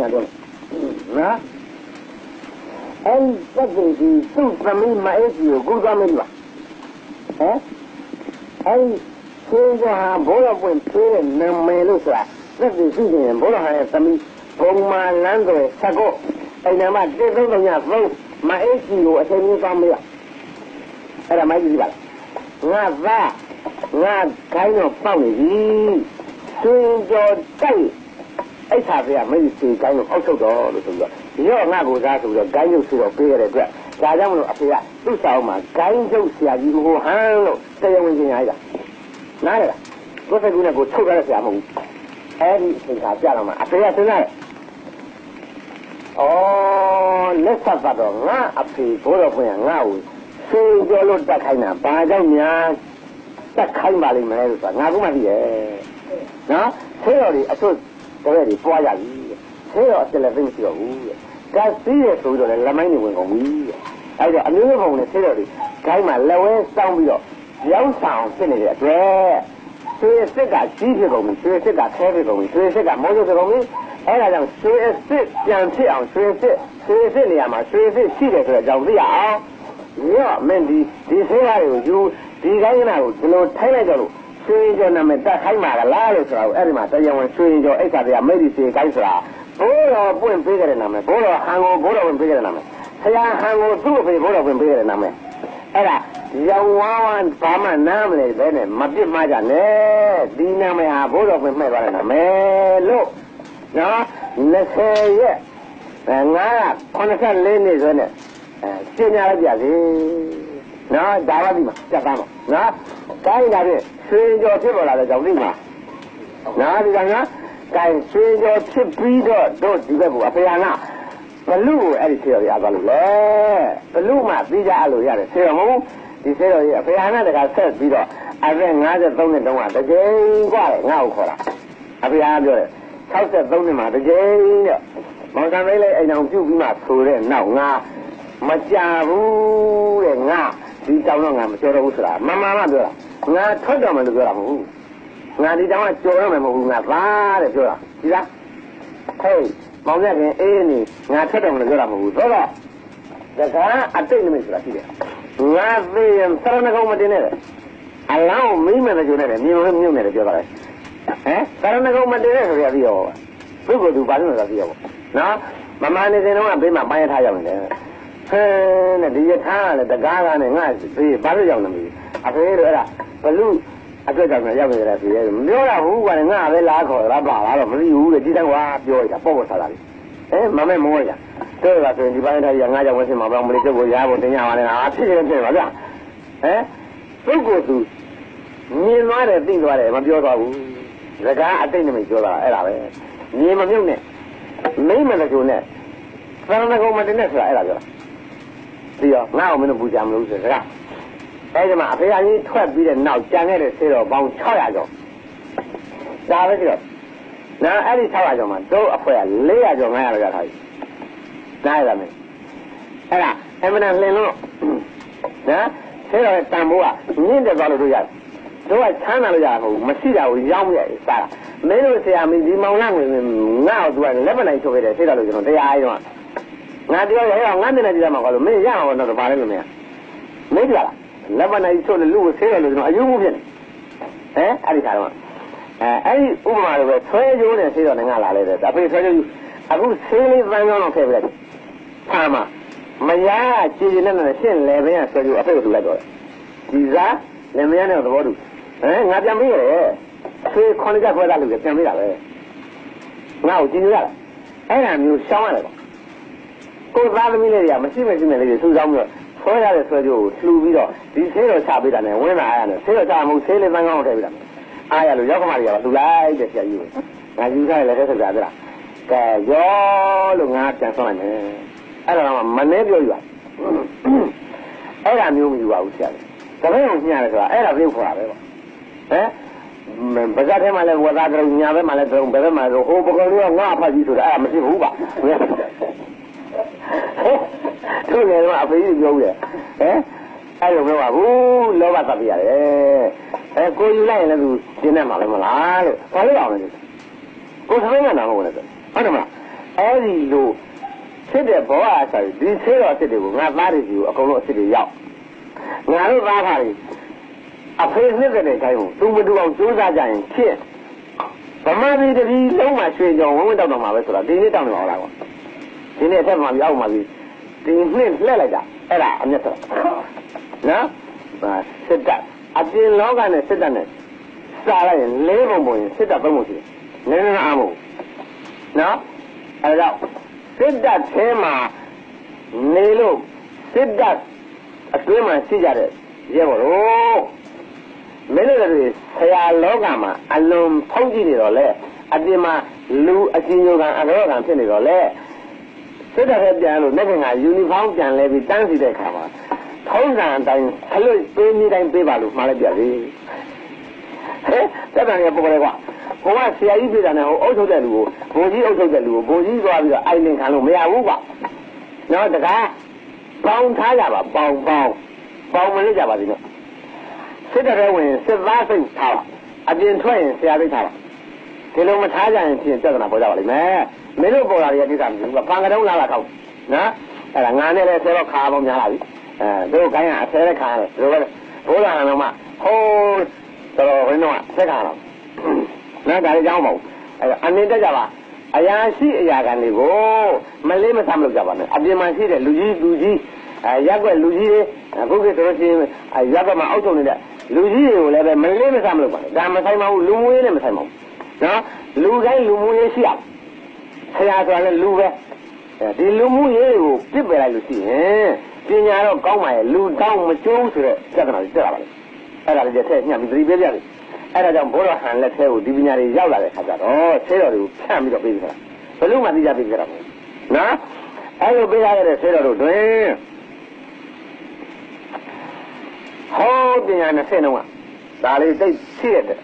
ငါပြောနော်အဲ့တက်ကြည့်ဒီသူ့သမီးမအေးကြီးကိုကူသွားမလို့ဟမ်အဲ့ရှင်ကဟာဘောရပွင့်သေးတဲ့နာမည်လို့ဆိုတာသက်သေရှိနေရင်ဘောရဟာရဲ့သမီးဘုံမာလန်းတွေဆက်ကိုအိမ်နာမှာတိသုံးသုံးညသုံးမအေးကြီးကိုအချိန်ကြီးသွားမလို့အဲ့ဒါမိုက်ကြည့်ပါလားငါသားငါခိုင်းတော့ပေါက်နေပြီရှင်ကျော်တိုက် အဲ့ခါပြမင်းစီကိုင်းလို့အောက်ထုတ်တော့လို့ဆိုပြီးတော့ရော့ငါကိုစားဆိုပြီးတော့ဂိုင်းရုပ်ဆိုတော့ပေးရတဲ့အတွက်ဒါကြောင့်မလို့အဖေကသူ့ဆောင်မှာဂိုင်းရုပ်ဆရာကြီးကိုဟန်လို့တရားဝင်ရှင်ရည်တာနားရလားကိုယ်စကူနဲ့ကိုထုတ်ရတဲ့ဆရာမဟုတ်ဘူးအဲ့ဒီအချိန်ခါကြတော့မှအဖေကစဉ်းစားတယ်ဩလက်ဆက်တော့ငါအဖေဘိုးတော်ဖွင့်ငါ့ကိုစေကြောလို့တက်ခိုင်းတာဘာကြောင့်များတက်ခိုင်းပါလိမ့်မယ်လို့ဆိုတာငါကမှသိရဲ့နော်ဆေးတော်တွေအထွတ် တပည့်တွေပွားရပြီဆေးတော်အစ်လည်းသိမရှိတော့ဘူးတဲ့ကစီးရဆိုပြီးတော့လည်းလက်မိုင်းတွေဝင်ကုန်ပြီတဲ့အဲ့တော့အမျိုးမျိုးပုံနဲ့ဆေးတော်တွေဂိုင်းမှာလက်ဝဲစောင်းပြီးတော့ရောင်းဆောင်ဖြစ်နေတဲ့အတွက်ဆွေစစ်ကကြီးဖြစ်ကုန်ပြီဆွေစစ်ကခဲဖြစ်ကုန်ပြီဆွေစစ်ကမောကျဖြစ်ကုန်ပြီအဲ့ဒါကြောင့်ဆွေစစ်ပြန်ဖြစ်အောင်ဆွေစစ်ဆွေစစ်နေရာမှာဆွေစစ်ရှိတယ်ဆိုတဲ့အကြောင်းသိရအောင်ရော့မင်းဒီဒီဆေးရတွေကိုယူဒီကိုင်းကနာကိုဒီလိုထိုင်းလိုက်ကြလို့ ရွှေကျော်နာမည်တက်ခိုင်းပါကလားလို့ဆိုတာကိုအဲ့ဒီမှာတရားဝင်ရွှေကျော်အိတ်ခါတရားမိတ်ဒီစီကိုင်းဆိုတာဘိုးတော်ပွင့်ပေးကြတဲ့နာမည်ဘိုးတော်ဟန်ကိုဘိုးတော်ဝင်ပေးကြတဲ့နာမည်ဆရာဟန်ကိုသူ့အဖေဘိုးတော်ဝင်ပေးကြတဲ့နာမည်အဲ့ဒါရောင်ဝါးဝါဘာမှနားမလဲပဲနဲ့မပြစ်မှားကြနဲ့ဒီနာမည်ဟာဘိုးတော်ဝင်မှဲ့သွားတဲ့နာမည်လို့နော်20ရက်984နှစ်ဆိုနဲ့အဲရှင်းရလိုက်ကြစေနော်ဒါပါဒီမှာစက်သားမှာနော်ကိုင်းလာတဲ့ ရွှေကျော်ဖြစ်ပေါ်လာတဲ့ကြောင့်ဒီမှာနော်ဒီကောင်နော်ကိုင်းရွှေကျော်ဖြစ်ပြီးတော့တို့ဒီဘက်ကအဖေဟာနာဘလူကိုအဲ့ဒီဆေးတော်ရသွားလို့လေဘလူမှပြီးကြအလို့ရတယ်ဆေးတော်မဟုတ်ဒီဆေးတော်ကြီးအဖေဟာနာတကဆက်ပြီးတော့အသက်53နှစ်တုန်းကတကြိမ်กว่าလေငါ့ကိုခေါ်တာအဖေဟာပြောတယ်63နှစ်မှာတကြိမ်တဲ့မောင်ကံလေးလေးအိမ်အောင်ပြုတ်ပြီးမှဆိုတဲ့နောက်ငါမကြဘူးတဲ့ငါဒီတောင်တော့ငါမကြောတော့ဘူးဆိုတာမမမပြောတာ ငါထွက်တော့မယ်လို့ပြောတာမဟုတ်ဘူးငါဒီတောင်ကကြောတော့မယ်မဟုတ်ဘူးငါသားတဲ့ပြောတာဒီလားဟေးမောင်ရခင်အေးနေငါထွက်တော့မယ်လို့ပြောတာမဟုတ်ဘူးတော့တော့ဒါကအတိတ်နမိတ်ဆိုတာရှိတယ်ငါသိရင်သရဏဂုံမတင်နဲ့အလောင်းမိမယ်ကြုံနဲ့မြင်လို့မြုပ်နေတယ်ပြောတာလေဟမ်သရဏဂုံမတင်နဲ့ဆိုရပြီးရောပုဂ္ဂိုလ်သူဘာလို့လဲဆိုပြီးရောနော်မမနေစဉ်တော့ဘေးမှာပိုင်းထားရောက်နေတယ်ဟဲနဲ့ဒီရထားကလည်းတကားကားနဲ့ငါဘေးဘာလို့ရောက်နေမလဲ အဖေတို့အဲ့ဒါဘလူအတွက်ကြောင့်ရောက်နေတယ်ပြေမပြောတာဘူးကွာငါပဲလားခေါ်တာပါလားတော့မသိဘူးလေဒီတိုင်းကွာပြောရတာပေါ့ပေါ့ဆာတာလေအဲမမဲမောရတို့ကဆိုရင်ဒီပိုင်းထားရငါကြောင့်ဝဆင်းမှာပေါ့မလေးကျုပ်ကိုရားဖို့တင်ရပါနဲ့အာဖြစ်ရင်ဖြစ်ပါဗျာဟမ်ပုဂ္ဂိုလ်သူမြင်သွားတယ်သိသွားတယ်မပြောသွားဘူးစကားအတိတ်နမိတ်ပြောတာအဲ့ဒါပဲမြင်မမြုပ်နဲ့မိမ့်မတကူနဲ့သရဏဂုံမတင်နဲ့ဆိုတာအဲ့ဒါပြောတာပြီးတော့ငါ့အောင်မင်းတို့ပူကြမလို့ဆိုစကား အဲဒီမှာအဖေအကြီးထွက်ပြီးတဲ့နောက်ကြံခဲ့တဲ့ဆေးတော်ပေါင်း600ကျော်ဒါပဲကြည့်တော့နာအဲ့ဒီ600ကျော်မှာတို့အဖွဲက400ကျော်900ကျော်ရထားပြီနားရမယ်အဲ့ဒါအမှန်တန်လင်လို့နော်ဆေးတော်ရဲ့တန်ဖိုးကမြင့်တယ်သွားလို့တို့ရတယ်တို့ကချမ်းသာလို့ရတာမဟုတ်ဘူးမရှိတာကိုရောင်းရစားတာမင်းတို့ဆရာမင်းဒီမောင်နှံဝင်ငါ့ကိုသူကလက်မနိုင်ချုပ်ခဲ့တယ်ဆေးတော်လို့ကျွန်တော်တရားအားတော့ငါပြောရအောင်ငါမျက်နှာကြည့်ရမှာကွာလို့မင်းရအောင်တော့ဗာလဲလို့မင်းမင်းကြလား လက်မနိုင်ချုပ်လို့လူကိုဆေးတယ်လို့ကျွန်တော်အယုံမှုဖြစ်နေဟမ်အဲ့ဒီခါတော့အဲအဲ့ဒီဥပမာလိုပဲဆွဲကြိုးနဲ့ဆေးတော်နဲ့ငါလာလဲတယ်ဒါပေဆွဲကြိုးအခုဆေးလေးပန်းကြောင်းတော့ခဲ့ပြလိုက်ဖာမမရကြည်ကြည်နဲ့နဲ့ရှင်းလေဘင်းကဆွဲကြိုးအဖေကတူလိုက်တော့ဒီစားလည်းမရတဲ့သဘောတူဟမ်ငါပြန်ပြီးရတယ်ဆေးခွန်ကြခွဲတာလို့ပြန်ပြီးတာပဲငါ့ကိုကြည်ညိုရလားအဲ့ဒါမျိုးရှောင်းရတယ်ပေါ့ကိုသားသမီးလေးတွေကမရှိမရှိနဲ့လေးတွေစူးစောင်းပြီးတော့ ဆွဲရတဲ့ဆွဲကြိုးကိုလှူပြီးတော့ဒီဆေးတော်ချပေးတာနဲ့ဝင်လာရတယ်ဆေးတော်ချမှုဆေးလေးပန်းကောင်းထည့်ပေးတာအားရလို့ရောက်ကမတွေကလှူလိုက်တဲ့ဆရာကြီးကိုငါယူထားတယ်လည်းဆက်စားကြလားကဲရောလို့ငါပြန်ဆွလိုက်မယ်အဲ့တော့မနှဲပြောယူပါအဲ့ဒါမျိုးမယူပါဘူးဆရာတပည့်ကိုညရတယ်ဆိုတာအဲ့ဒါပြုတ်ခေါ်တာပဲပေါ့ဟမ်ပါဇက်ထဲမှာလည်းဝသားတုံညာဘက်မှာလည်းတုံဘယ်ဘက်မှာဆိုဟိုပကောလေးကငါအဖတ်ကြီးဆိုတာအဲ့ဒါမရှိဘူးပါ သူလည်းအဖေကြီးပြောတယ်ဟမ်အဲ့လိုပြောပါဘူးလောဘသတ်ပြရတယ်အဲကိုယူလိုက်ရင်လည်းသူရှင်းနေမှာလည်းမလားလို့ဘာလို့အောင်လဲကိုသမီးကနာမဟုတ်လဲဟုတ်တယ်မလားအဲ့ဒီလိုဖြစ်တဲ့ဘောဟာဆိုရင်ဒီဆေးတော်စစ်တွေကိုငါသားတွေစီကိုအကုန်လုံးအစ်တွေရောက်ငါတို့သားခါတွေအဖေနှစ်တဲ့တိုင်းကိုသူမတူအောင်ကြိုးစားကြရင်ဖြစ်ဗမာပြည်တပြည်လုံးမှာရွှေကြောင်ဝဝတောက်တော့မှာပဲဆိုတော့ဒီနေ့တောက်နေပါလားကွာဒီနေ့အထက်မှာပြီးအောက်မှာပြီး ဒီနှစ်လှည့်လိုက်တာအဲ့ဒါအမျက်တော့နော်စစ်တပ်အပြင်လောကနဲ့စစ်တပ်နဲ့စားလိုက်ရင်လေးပုံပုံရင်စစ်တပ်သုံးပုံရှိတယ်နည်းနည်းအားမို့နော်အဲဒါစစ်တပ်ထဲမှာနေလို့စစ်တပ်အတွင်းမှာရှိကြတဲ့ရဲဘော်တို့မင်းတို့တွေဆရာလောကမှာအလွန်ဖုံးကြည့်နေတော့လေအပြင်မှာလူအချင်းညိုကန်အရောကန်ဖြစ်နေတော့လေ စစ်တပ်ထဲပြန်လို့နေ့ကငါယူနီဖောင်းပြန်လဲပြီးတန်းစီတဲ့ခါမှာထုံးစံအတိုင်းအလွတ်ပေးနေတိုင်းပေးပါလို့မှားလိုက်ပြစီဟဲ့တက်တယ်ပေါ်လေကွာဘုရားဆရာကြီးပြည်တာနဲ့ဟိုအုပ်ချုပ်တဲ့လူကိုဘိုလ်ကြီးအုပ်ချုပ်တဲ့လူကိုဘိုလ်ကြီးသွားပြီးတော့အိုင်လင်ခံလို့မရဘူးကွာနော်တကားပေါင်ထားကြပါပေါင်ပေါင်ပေါင်မလို့ကြပါသေးနော်စစ်တပ်ထဲဝင်စစ်သားစိတ်ထားပါအပြင်ထွက်ရင်ဆရာသိထားပါဒီလိုမထားကြရင်ဖြင့်ပြဿနာပေါ်ကြပါလိမ့်မယ် မင်းတို့ပေါ်လာတဲ့ကိစ္စမရှိဘူးကပန်ကတုံးလာလာထောက်နော်အဲ့ဒါငါနဲ့လည်းဆဲတော့ခါပေါင်းများလာပြီအဲတို့ကိုင်းကအဆဲတဲ့ခါတယ်တို့ပဲဘိုးလာတော့မှဟိုးတော်ဘယ်တော့ဆက်ခါတော့နော်ဒါလည်းကြောင်းမဟုတ်အဲ့အနည်းတက်ကြပါအရာရှိအရာခံတွေကိုမလေးမဆမ်းမလုပ်ကြပါနဲ့အပြင်မှာရှိတဲ့လူကြီးလူကြီးအဲရက်ွက်လူကြီးတွေအခုခေတ်ဆိုလို့ရှိရင်ရက်ွက်မှာအောက်ဆုံးနေတဲ့လူကြီးတွေကိုလည်းပဲမလေးမဆမ်းမလုပ်ပါနဲ့ဒါမဆိုင်ပါဘူးလူမွေးနဲ့မဆိုင်ပါဘူးနော်လူတိုင်းလူမွေးရှိရ ဆရာဆိုတာလည်းလူပဲဒီလူမှုရေးတွေကိုပြစ်ပယ်လိုက်လို့ရှိရင်ပညာတော့ကောင်းပါရဲ့လူတောင်းမကျိုးဆိုတဲ့ပြဿနာတွေတက်လာပါလေအဲ့ဒါလည်းတစ်ထည့်ညှပ်ပြီးသတိပေးပြတယ်အဲ့ဒါကြောင့်ဘိုးတော်ဟန်လက်ထဲကိုဒီပညာတွေရောက်လာတဲ့ခါကျတော့ဆေးတော်တွေကိုဖြန့်ပြီးတော့ပေးကြတာဘယ်လို့မှသိကြပေးကြတာမဟုတ်နော်အဲ့လိုပေးရတဲ့ဆေးတော်တို့တွင်ဟောပညာနဲ့ဆင်းတော့ဒါလေးသိရှိတဲ့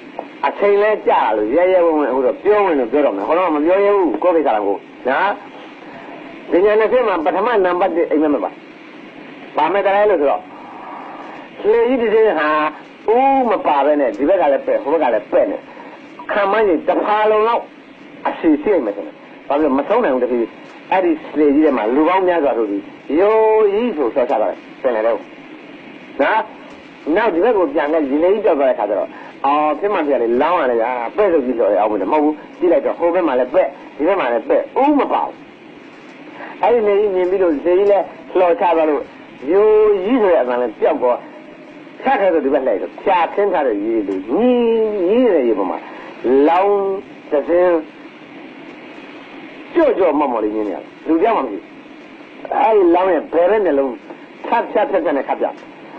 အချိန်လဲကြာလို့ရဲရဲဝံ့ဝံ့အခုတော့ပြောဝင်လို့ပြောတော့မယ်ဟောတော့မပြောရဘူးကိုယ်ကိစ္စလားကိုနော်ပညာနဲ့ဆင်းမှာပထမနံပါတ်1အိမ်မက်မပါပါမယ်တရားလို့ဆိုတော့လေကြီးတစ်စင်းဟာဦးမပါပဲနဲ့ဒီဘက်ကလည်းပဲ့ဟိုဘက်ကလည်းပဲ့နေခံမကြီးတစ်ဖာလုံးလောက်အစီစိတ်မယ်ဆိုတော့ဘာလို့မဆုံးနိုင်ဘူးတခါအဲ့ဒီလေကြီးထဲမှာလူကောင်းများစွာတို့ဒီရိုးကြီးဆိုဆောချတာပြန်လေတော့နော်နောက်ဒီဘက်ကိုပြန်ခဲ့ဒီလေကြီးကြောက်သွားတဲ့ခါကျတော့ အော်ဖြစ်မှပြလေလောင်းရတယ်ကြာပဲ့လို့ကြီးဆိုရအောင်မဟုတ်ဘူးကြည့်လိုက်တော့ဟိုဘက်မှာလည်းပဲ့ဒီဘက်မှာလည်းပဲ့ဦးမပါဘူးအဲ့ဒီလေကြီးမြင်ပြီးတော့လေကြီးလည်းလှော်ချသွားလို့ရိုးကြီးဆိုတဲ့အမှန်လည်းပျောက်သွားဖြတ်ခဲ့တော့ဒီဘက်လိုက်တော့ဖြာခင်းထားတဲ့ရေလူညီညီတဲ့ရေပေါ်မှာလောင်းတစ်စင်းကြော့ကြော့မော့မော့လေးမြင်နေရတယ်လူကြောက်မှမရှိအဲဒီလောင်းရဲ့ဘယ်ဘက်နှလုံးဖြတ်ဖြတ်ဖြတ်ဖြတ်နဲ့ခတ်ပြ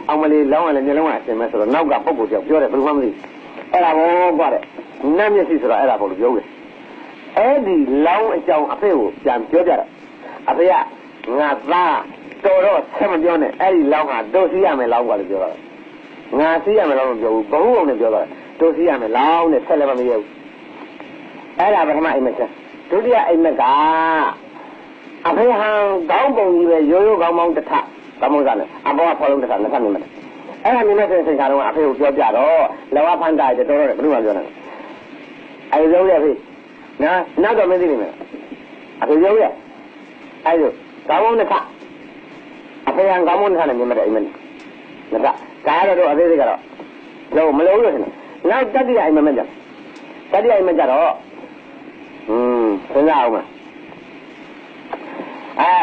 အောင်မလေးလောင်းရလည်းမျက်လုံးကအရှင်မဲ့ဆိုတော့နောက်ကပုဂ္ဂိုလ်တယောက်ပြောတယ်ဘယ်လိုမှမသိ အဲ့ဒါဘောကွာတဲ့နတ်မျက်စိဆိုတာအဲ့ဒါဘောလို့ပြောတယ်အဲ့ဒီလောင်းအကြောင်းအဖေကိုပြန်ပြောကြတာအဖေကငါသားတော်တော့ဆက်မပြောနဲ့အဲ့ဒီလောင်းဟာတို့စီးရမယ်လောင်းကွာလို့ပြောတာငါစီးရမယ်လောင်းမပြောဘူးဘဟုအောင်နဲ့ပြောတာတို့စီးရမယ်လောင်းနဲ့ဆက်လည်းမမရဘူးအဲ့ဒါပထမအိမ်မက်ဒုတိယအိမ်မက်ကအဖေဟန်ကောင်းပုံကြီးပဲရိုးရိုးကောင်းကောင်းတစ်ထသမုဒ္ဒနဲ့အဘောကဖော်လုံးတစ်ခါနှစ်ခါမြင်မယ် အဲ့ဒါမြင်တဲ့စိတ်ကတော့အဖေကိုပြောပြတော့လောကဖန်တာတော်တော်တယ်ဘယ်လိုမှပြောနိုင်အဲ့လိုရဖေနော်နောက်တော့မသိနေမယ်အဖေပြောရအဲ့လိုကောင်းကောင်းတစ်ခါအဖေဟန်ကောင်းကောင်းတစ်ခါနဲ့မြင်မယ်အိမ်မက်နှစ်ခါကားတော့အသေးသေးကတော့လို့မလို့လို့ရှင်နောက်တတိယအိမ်မက်ကြတတိယအိမ်မက်ကြတော့อืมစဉ်းစားအောင်မအဲ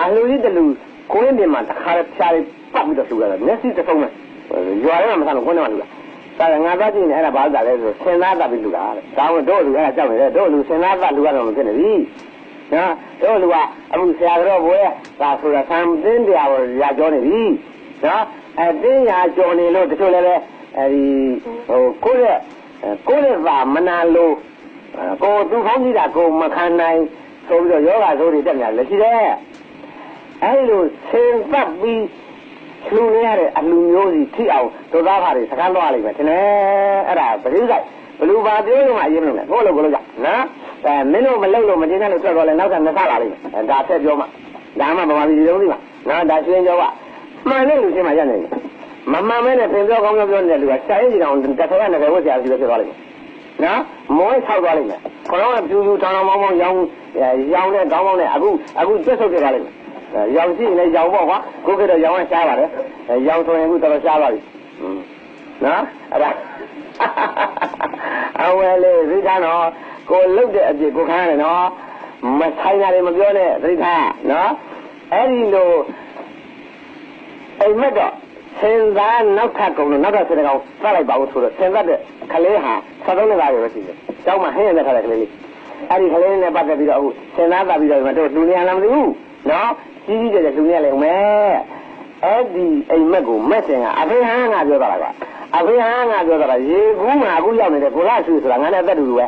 အလူကြီးတလူ ကိုင်းပြင်မှာတခါဖြားလေးပတ်ပြီးတော့လှူရတာမျက်စိတစ်ဆုံးနဲ့ရွာထဲမှာမဆန်လို့ကိုင်းထဲမှာလှူတာဒါကငါသားကြည့်နေအဲ့ဒါဘာသာလဲဆိုဆင်သားသားပြီးလှူတာတဲ့ဒါမှတို့လူအဲ့ဒါကြောက်နေတယ်တို့လူဆင်သားသားလှူရတော့မဖြစ်နေပြီနော်တို့လူကအခုဆရာတော်ဘွဲဒါဆိုတာဆံတင်းတရားကိုရာကြောနေပြီနော်အဲတင်းရာကြောနေလို့တချို့လည်းပဲအဲဒီဟိုကိုယ့်ရဲ့ကိုယ့်ရဲ့သာမနာလို့ကိုသူဖောင်းကြည့်တာကိုမခံနိုင်ဆိုပြီးတော့ယောဂဆိုးတွေတက်ညာလက်ရှိတယ် အဲဒီလိုဆင်ပတ်ပြီးလူနေရတဲ့အလူမျိုးစီထိအောင်ဒုသားဘာတွေစကားလွှားလိုက်မယ်ထင်တယ်အဲ့ဒါပရိသတ်ဘလူပါပြောလို့မှအရင်မလို့လေကိုလိုကိုလိုကြနော်အဲမင်းတို့မလုပ်လို့မတင်တဲ့လို့ထွက်တော့လဲနောက်ကနှစ်ဆလာလိမ့်မယ်ဒါဆက်ပြောမှဒါမှဗမာပြည်လုံးကြီးပါနော်ဒါရှင်းကြောကမှန်တဲ့လူချင်းမှရနိုင်တယ်မမှန်မဲနဲ့သင်ပြောကောင်းပြောပြောနေတဲ့လူကစာရေးကြီးတောင်တစ်ထက်ကနှစ်ထက်ဝတ်ဆရာစီပဲဖြစ်သွားလိမ့်မယ်နော်မွေးဆောက်သွားလိမ့်မယ်ခလုံးကပြူပြူထောင်ထောင်မောင်းမောင်းရောင်းရောင်းတဲ့ကောင်းကောင်းနဲ့အခုအခုကျက်ဆုပ်ခဲ့ပါလိမ့်မယ် ရောင်ရှိရင်လည်းရောင်ပေါ့ကွာကိုကတော့ရောင်ကရှားပါတယ်ရောင်ဆိုရင်အခုတော်တော်ရှားပါပြီနော်အဲ့ဒါအဝဲလေးသိသားနော်ကိုလုတ်တဲ့အပြစ်ကိုခန်းရတယ်နော်မဆိုင်တာတွေမပြောနဲ့သိသားနော်အဲ့ဒီလိုအိမ်မက်တော့စင်သားနောက်ထပ်ကုန်လို့နောက်ထပ်စတဲ့ကောင်စလိုက်ပါဦးဆိုတော့စင်သက်တဲ့ကလေးဟာ73နှစ်သားရွယ်ပဲရှိတယ်။ကျောင်းမှာဟင်းရတဲ့ခါတဲ့ကလေးလေးအဲ့ဒီကလေးနဲ့ပတ်သက်ပြီးတော့အခုစင်သားတာပြီးတော့တို့လူနေရလားမသိဘူးနော် ကြီးကြီးကျယ်ကျယ်လူနေရလေဦးမယ်အဲ့ဒီအိမ်မက်ကိုမက်စင်ကအဖေဟန်းကပြောတာကွာအဖေဟန်းကပြောတာရေကူးမှာအခုရောက်နေတဲ့ကိုလာဆွေဆိုတာငါနဲ့အသက်တူတူပဲ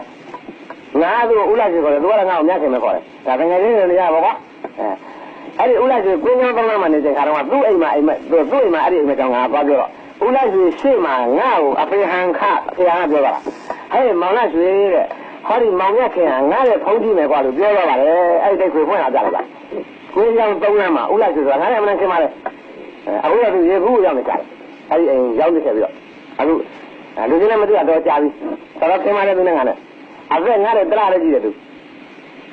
ငါတို့ဦးလာဆွေခေါ်တယ်သူကလည်းငါ့ကိုမြတ်ခင်ပဲခေါ်တယ်ဒါတကယ်ချင်းနေရပါကွာအဲအဲ့ဒီဦးလာဆွေကိုင်းကြောင်းတောင်းလာမှနေချိန်ခါတော့သူ့အိမ်မှာအိမ်မက်သူ့အိမ်မှာအဲ့ဒီအိမ်မက်ကြောင့်ငါသွားပြောတော့ဦးလာဆွေရှေ့မှာငါ့ကိုအဖေဟန်ခအဖေဟန်ကပြောတာဟဲ့မောင်လာဆွေတဲ့ဟောဒီမောင်မြတ်ခင်ကငါ့ရဲ့ဖုန်းကြည့်မယ်ကွာလို့ပြောတော့ပါလေအဲ့ဒီတိတ်ခွေဖွင့်လာကြတယ်ဗျ ကိုင်းကြောင်းတောင်းလာမှဦးလာဆွေဆိုတာငါလည်းမနခင်ပါလေအခုတော့သူရေကူးရောက်နေကြတယ်အဲ့ဒီအိမ်ရောက်နေခဲ့ပြီးတော့အခုလူချင်းလည်းမတွေ့တော့ကြာပြီတော်တော်ခင်ပါလေသူနဲ့ငါနဲ့အသက်ငါလည်းတလားလည်းကြည့်တယ်သူ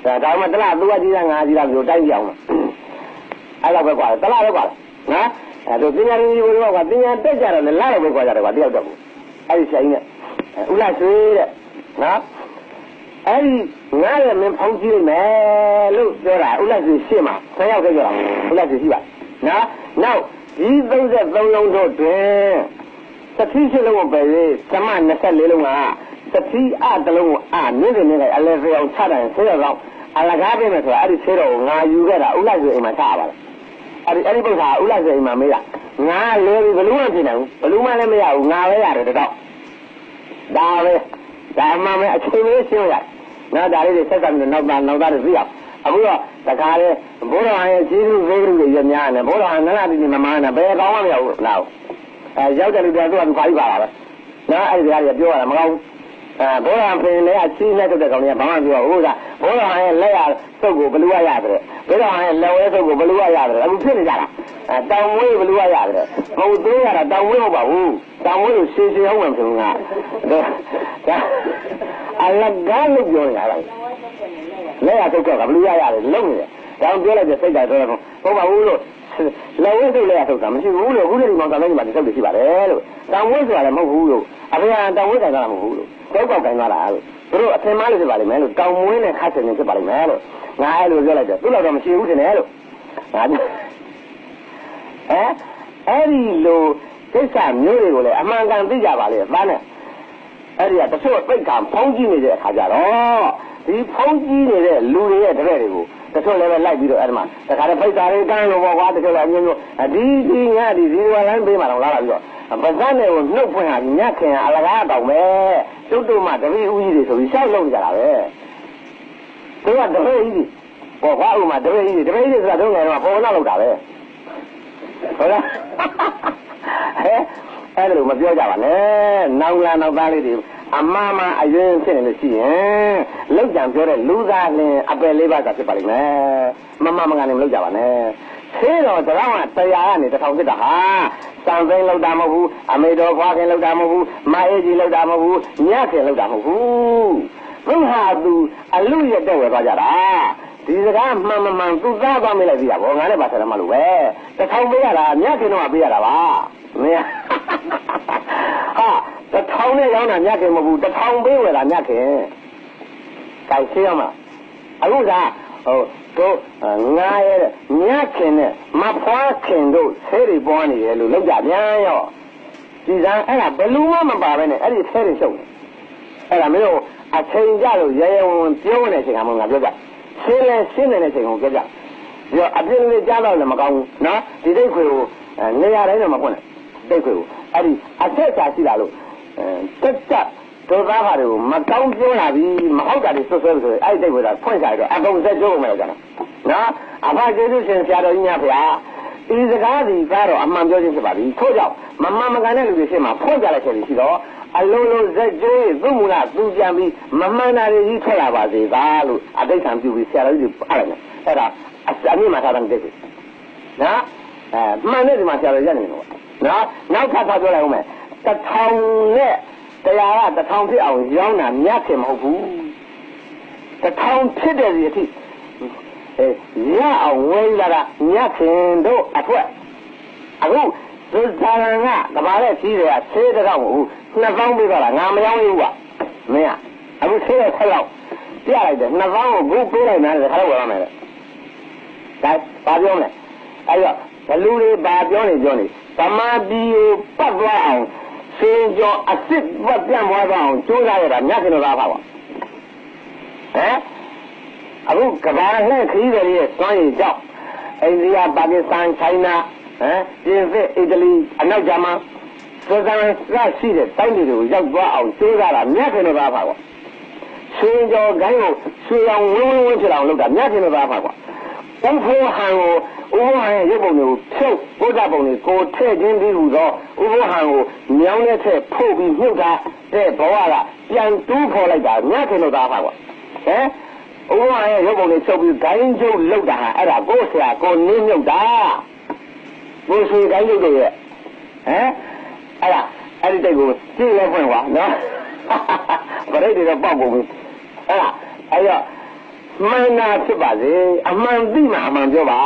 ဒါဒါမှတလားသူကကြည့်တာငါကြည့်တာမျိုးတိုင်းကြအောင်အဲ့လိုပဲကွာတလားပဲကွာနော်အဲ့တော့ပညာရင်းကြီးဘုရားကပညာတက်ကြတယ်လားတော့ပဲကွာကြတယ်ကွာတယောက်တော့အဲ့ဒီဆိုင်နဲ့ဥလာဆွေးတဲ့နော် အဲ့ဒီငါလည်းမင်းဖောင်းကြည့်လိုက်မယ်လို့ပြောတာဥလာဆွေးရှင်းမှာဆယ်ယောက်ခဲ့ကြတာဥလာဆွေးရှိပါနော်နောက်ဒီ33လုံးတို့တွင်သတိရှိလုံးကိုပယ်၍သမ24လုံးကသတိအတလုံးကိုအာမြင့်တယ်မြင့်တယ်အလဲဖေအောင်ချတယ်ဆေးရောအလကားပြင်မယ်ဆိုတာအဲ့ဒီဆေးတော်ကိုငါယူခဲ့တာဥလိုက်ဆိုအိမ်မှာချပါလားအဲ့ဒီအဲ့ဒီပု္ပ္ပာဥလိုက်ဆိုအိမ်မှာမေးတာငါလဲပြီးဘလူးမဖြစ်နိုင်ဘူးဘလူးမလည်းမရဘူးငါပဲရတယ်တော့ဒါပဲဒါမှမအချိန်လေးရှင်းရ ငါဒါလေးတွေဆက်ဆက်ပြီးနောက်သားနောက်သားတွေသိအောင်အခုတော့တခါလေဘုရားရဲ့ကျေးဇူးဝေးကလေးတွေရများနေဘုရားနန္ဒတိမမန်းနေဘယ်ကောင်းမှမရဘူးလားအဲရောက်တယ်လူတွေကသူကသူခါကြီးပါတာပဲနော်အဲ့ဒီတရားတွေပြောရတာမကောင်းဘူးအဲဘုရားပင်လည်းအချင်းနဲ့တက်တဲ့ကောင်ကြီးကဘာမှပြောဘူးကဘုရားရဲ့လက်ရစုပ်ကိုဘလူရရတယ်ဘုရားရဲ့လက်ဝဲစုပ်ကိုဘလူရရတယ်အခုဖြစ်နေကြတာအဲတောင်ဝေးဘလူရရတယ်ဘုံသေးရတာတောင်ဝေးမဟုတ်ပါဘူးတောင်ဝေးကိုရှင်းရှင်းအောင်ဝင်ပြုံးကဒါ အလကားလို့ပြောနေတာလားလက်ရစုပ်ကဘလူရရတယ်လုံနေတယ်တောင်ပြောလိုက်တဲ့စိတ်ဓာတ်တော့ဟုတ်ပါဘူးလို့လက်ဝဲစုပ်လက်ရစုပ်တာမရှိဘူးလို့အခုဒီမှာကလည်းဒီမှာဒီစုပ်တွေရှိပါတယ်လို့တောင်ဝေးဆိုတာလည်းမဟုတ်ဘူးလို့အဖေကတောင်ဝေးကန်တာမဟုတ်ဘူးလို့တောက်ကောက်ကန်သွားတာလို့သူတို့အထင်မှားလို့ဖြစ်ပါလိမ့်မယ်လို့တောင်မွေးနဲ့ခတ်တယ်ဖြစ်ပါလိမ့်မယ်လို့ငါအဲ့လိုပြောလိုက်တယ်သူ့လောက်တော့မရှိဘူးထင်တယ်လို့ငါဟဲအဲ့ဒီလိုကိစ္စမျိုးတွေကိုလည်းအမှန်ကန်သိကြပါလေသားနဲ့ အဲ့ဒီကတချို့ပိတ်ကံဖုံးကြည့်နေတဲ့အခါကျတော့ဒီဖုံးကြည့်နေတဲ့လူတွေရဲ့တပည့်တွေကိုတချို့လည်းပဲလိုက်ပြီးတော့အဲ့ဒီမှာတခါတည်းဖိတ်တာတွေကန်းလို့ပေါ့ကွာတချို့လည်းအမျိုးမျိုးဒီဒီငါဒီဒီဝလိုင်းပေးမှတော့လာလာပြီးတော့ပါဇက်နဲ့ကိုနှုတ်ဖွင့်ဟာညက်ခင်အလကားတောင်ပဲတုတ်တုတ်မှတပည့်ဦးကြီးတွေဆိုပြီးရှောက်လုံးကြတာပဲသူကတပည့်ကြီးပေါ်ကွာဥမာတပည့်ကြီးတပည့်ကြီးဆိုတာတော့ငယ်တော့ပေါ်နာလောက်တာပဲဟုတ်လားဟဲ့ အဲ့လိုမပြောကြပါနဲ့နောင်လာနောက်သားလေးတွေအမမအရင်ဖြစ်နေလို့ရှိရင်လောက်ကြံပြောတဲ့လူသားလင်အပယ်လေးပါးကဖြစ်ပါလိမ့်မယ်မမမကနေမလောက်ကြပါနဲ့သေးတော့တရားကတရားကနေတထောင်ဖြစ်တာဟာစံသိန်းလောက်တာမဟုတ်ဘူးအမေတော်ခွာခင်လောက်တာမဟုတ်ဘူးမအေးကြီးလောက်တာမဟုတ်ဘူးညခင်လောက်တာမဟုတ်ဘူးဘုဟာသူအလူရတဲ့ဝယ်သွားကြတာဒီစကားမှန်မှန်သူသားသွားမိလိုက်ပြီဗောငါလည်းပါဆရာမလို့ပဲတထောင်ပေးရတာညခင်တော့ပေးရတာပါမင်းဟာတ ထောင်နဲ့ရောင်းတာညခင်မဟုတ်ဘူးတထောင်ပေးဝယ်တာညခင်ကြိုက်ရှင်းအောင်အခုကဟိုတို့ငါရဲ့ညခင်နဲ့မဖွားခင်တို့ဆဲတွေပေါ်နေတယ်လို့လောက်ကြပြန်ရောဒီစံအဲ့ဒါဘလူးမမပါပဲနဲ့အဲ့ဒီဆဲတွေရှုပ်နေအဲ့ဒါမင်းတို့အချိန်ကြလို့ရဲရဲဝင်ဝင်ပြောနေချိန်ကမှငါပြောကြရှင်းလဲရှင်းနေတဲ့ချိန်ကိုပြောကြပြီးတော့အပြင်းလေးကြားတော့လည်းမကောင်းဘူးနော်ဒီဒိတ်ခွေကိုနေရာတိုင်းတော့မဖွင့်နဲ့ဒိတ်ခွေကိုအဲ့ဒီအဆက်ချာရှိလာလို့ တက်တက်တို့သားဟာတွေကိုမကောင်းပြောလာပြီးမဟုတ်တာတွေဆွဆွဲဆိုရင်အဲ့ဒီတိတ်ဝေတာဖွင့်ကြရတော့အကုန်ဆက်ကျုံးမယ်ကြတာနော်အဖကျေးဇူးရှင်ဆရာတော်ကြီးများဖေဟာဒီစကားဒီကတော့အမှန်ပြောခြင်းဖြစ်ပါပြီထို့ကြောင့်မမှန်မကန်တဲ့လူတွေရှင်းမှာဖွင့်ကြလိုက်ချက်ရှိတော့အလုံးလုံးဇက်ကျိုးသူ့မူလသူပြန်ပြီးမမှန်တာတွေကြီးထွက်လာပါစေသာလို့အတိတ်ဆံပြုပြီးဆရာတော်ကြီးအားလိုက်အဲ့ဒါအစအမြင့်မှာထားတဲ့တိတ်နော်အဲမှန်တဲ့ဒီမှာဆရာတော်ရနေတယ်နော်နောက်ထပ်ထားပြောလိုက်ဦးမယ် တထောင်နဲ့တရားကတစ်ထောင်ဖြစ်အောင်ရောင်းတာမြတ်ခင်မဟုတ်ဘူးတစ်ထောင်ဖြစ်တဲ့စီအထိအဲရအောင်ဝဲလာတာမြတ်ခင်တို့အထွက်အခုသူဇာလန်ကကဘာလဲကြီးတယ်ကဆေးတစ်ထောင်ကိုနှစ်ပေါင်းပေးတော့လားငါမရောင်းဘူးကွာမင်းကအခုဆေးတဲ့ဆက်လောက်ပြလိုက်တယ်နှစ်ပေါင်းကိုဘူးပေးလိုက်မှလည်းခါတော့ဝယ်ရမယ်လေဒါဘာပြောမလဲအဲ့တော့ဘလူတွေဘာပြောနေပြောနေသမာဓိကိုပတ်သွားအောင် စင်ကြောအစ်စ်ပတ်ပြန့်သွားအောင်ကြိုးစားရတာမြတ်ခင်တော်သားပါကွာဟမ်အခုကဘာနဲ့ခရီးတွေရဲ့စွမ်းရည်ကြောင့်အိန္ဒိယပါကစ္စတန်ချိုင်းနာဟမ်ပြင်သစ်အီတလီအနောက်ဂျာမန်စဇန်စရှိတဲ့တိုင်းတွေကိုရောက်သွားအောင်ကြိုးစားတာမြတ်ခင်တော်သားပါကွာစင်ကြောခိုင်းကိုဆွေအောင်ဝင်းဝင်းဝင်းဖြစ်အောင်လုပ်တာမြတ်ခင်တော်သားပါကွာဥဖိုးဟန်ကို ဥဖိုးဟန်ရဲ့ရုပ်ပုံတွေကိုဖြုတ်ဘုရားပုံတွေကိုထည့်ခြင်းပြီးဟူသောဥဖိုးဟန်ကိုမြောင်းနဲ့ထည့်ဖို့ပြီးမြုပ်တာတဲ့ဘဝကပြန်တူးဖော်လိုက်တာမြတ်ခင်တော်သားပါကွာဟမ်ဥပမာရဲ့ရုပ်ပုံလေးချုပ်ပြီးဂိုင်းကျုပ်လောက်တာဟာအဲ့ဒါကိုဆရာကိုနင်းမြုပ်တာဘုဆွေဂိုင်းကျုပ်တွေရဲ့ဟမ်အဲ့ဒါအဲ့ဒီတိတ်ကိုကြည့်လဲဖွင့်ပါနော်ဗရိတ်တွေတော့ပေါက်ကုန်ပြီအဲ့ဒါအဲ့တော့မှန်တာဖြစ်ပါစေအမှန်သိမှအမှန်ပြောပါ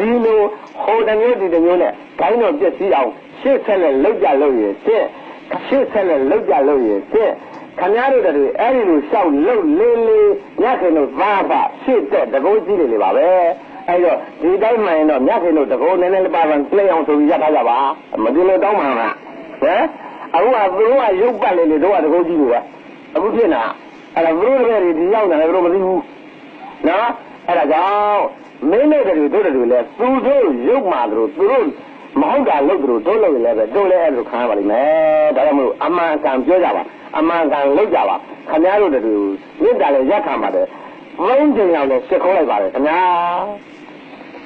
ဒီလိုဟိုတစ်မျိုးဒီတစ်မျိုးနဲ့ဂိုင်းတော့ပြည့်စည်အောင်ရှေ့ဆက်လက်လောက်ကြလို့ရတဲ့ရှေ့ဆက်လက်လောက်ကြလို့ရတဲ့ခမည်းတော်တွေအဲ့ဒီလိုရှောက်လှုပ်လေးလေးညခင်တို့သားဖရှေ့တက်တကိုးကြီးတွေလေပါပဲအဲ့တော့ဒီတိုင်းမှန်တော့ညခင်တို့တကိုးနည်းနည်းလေးပါပန်ပြည့်အောင်ဆိုပြီးရထားကြပါမဒီလိုတောင်းမှန်လားဟမ်အခုကသူတို့ကရုပ်ပတ်လေလေတို့ကတကိုးကြီးတွေကအခုဖြစ်နေတာအဲ့ဒါဘုရားတွေဒီရောက်နေတယ်ဘုရားမသိဘူးနော် အဲ့ဒါကြောင့်မင်းတို့တွေတို့တွေလည်းသူတို့ရုပ်မှတို့သူတို့မဟုတ်တာလုပ်တို့တို့လုပ်ရင်လည်းပဲတို့လည်းအဲ့လိုခံရပါလိမ့်မယ်ဒါကြောင့်မလို့အမှန်အကန်ပြောကြပါအမှန်ကန်လုပ်ကြပါခင်ဗျားတို့တူမေတ္တာလည်းရက်ခံပါတယ်ဘုန်းကြီးအောင်လည်းရှ िख ခေါ်လိုက်ပါတယ်ခင်ဗျာ